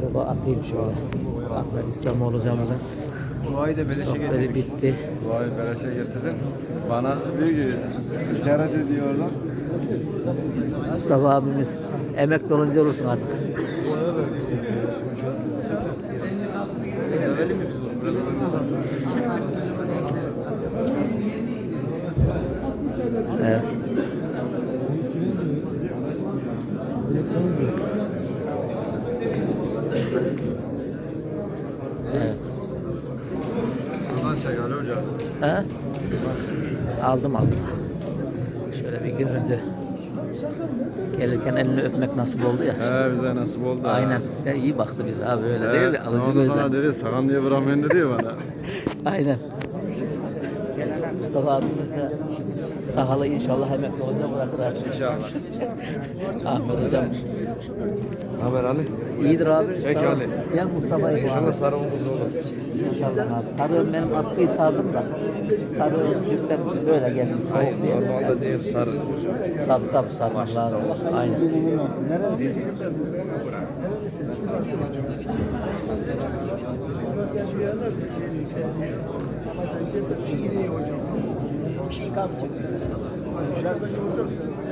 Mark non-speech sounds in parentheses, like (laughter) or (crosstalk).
gruba atayım şöyle. Ahmet İslamoğlu hocamızın Duayı da beleşe sohbeti getirdik. bitti. Duayı beleşe getirdin. Bana diyor ki işaret ediyorlar. Mustafa abimiz emekli olunca olursun artık. Evet. Evet. Şuradan çek Ali Hoca. Ha? Aldım aldım. Şöyle bir görüntü. Gelirken elini öpmek nasip oldu ya. He bize nasip oldu. Aynen. Ya iyi baktı bize abi öyle değil mi? He, Alıcı ondan sonra gözler. dedi sakan diye bırakmayın dedi ya bana. (laughs) Aynen. Mustafa abimiz de sahalı inşallah emekli olunca bırakır İnşallah. Ahmet hocam Haber Ali. iyidir abi. Çek ol. Ali. Gel Mustafa'yı bu abi. sarı omuz olur. İnşallah abi. Sarı benim atkıyı sardım da. Sarı cidden böyle geldim soğuk diye. değil sarı. Tabii tabii sarmak lazım. Aynen bir şey kalmayacak.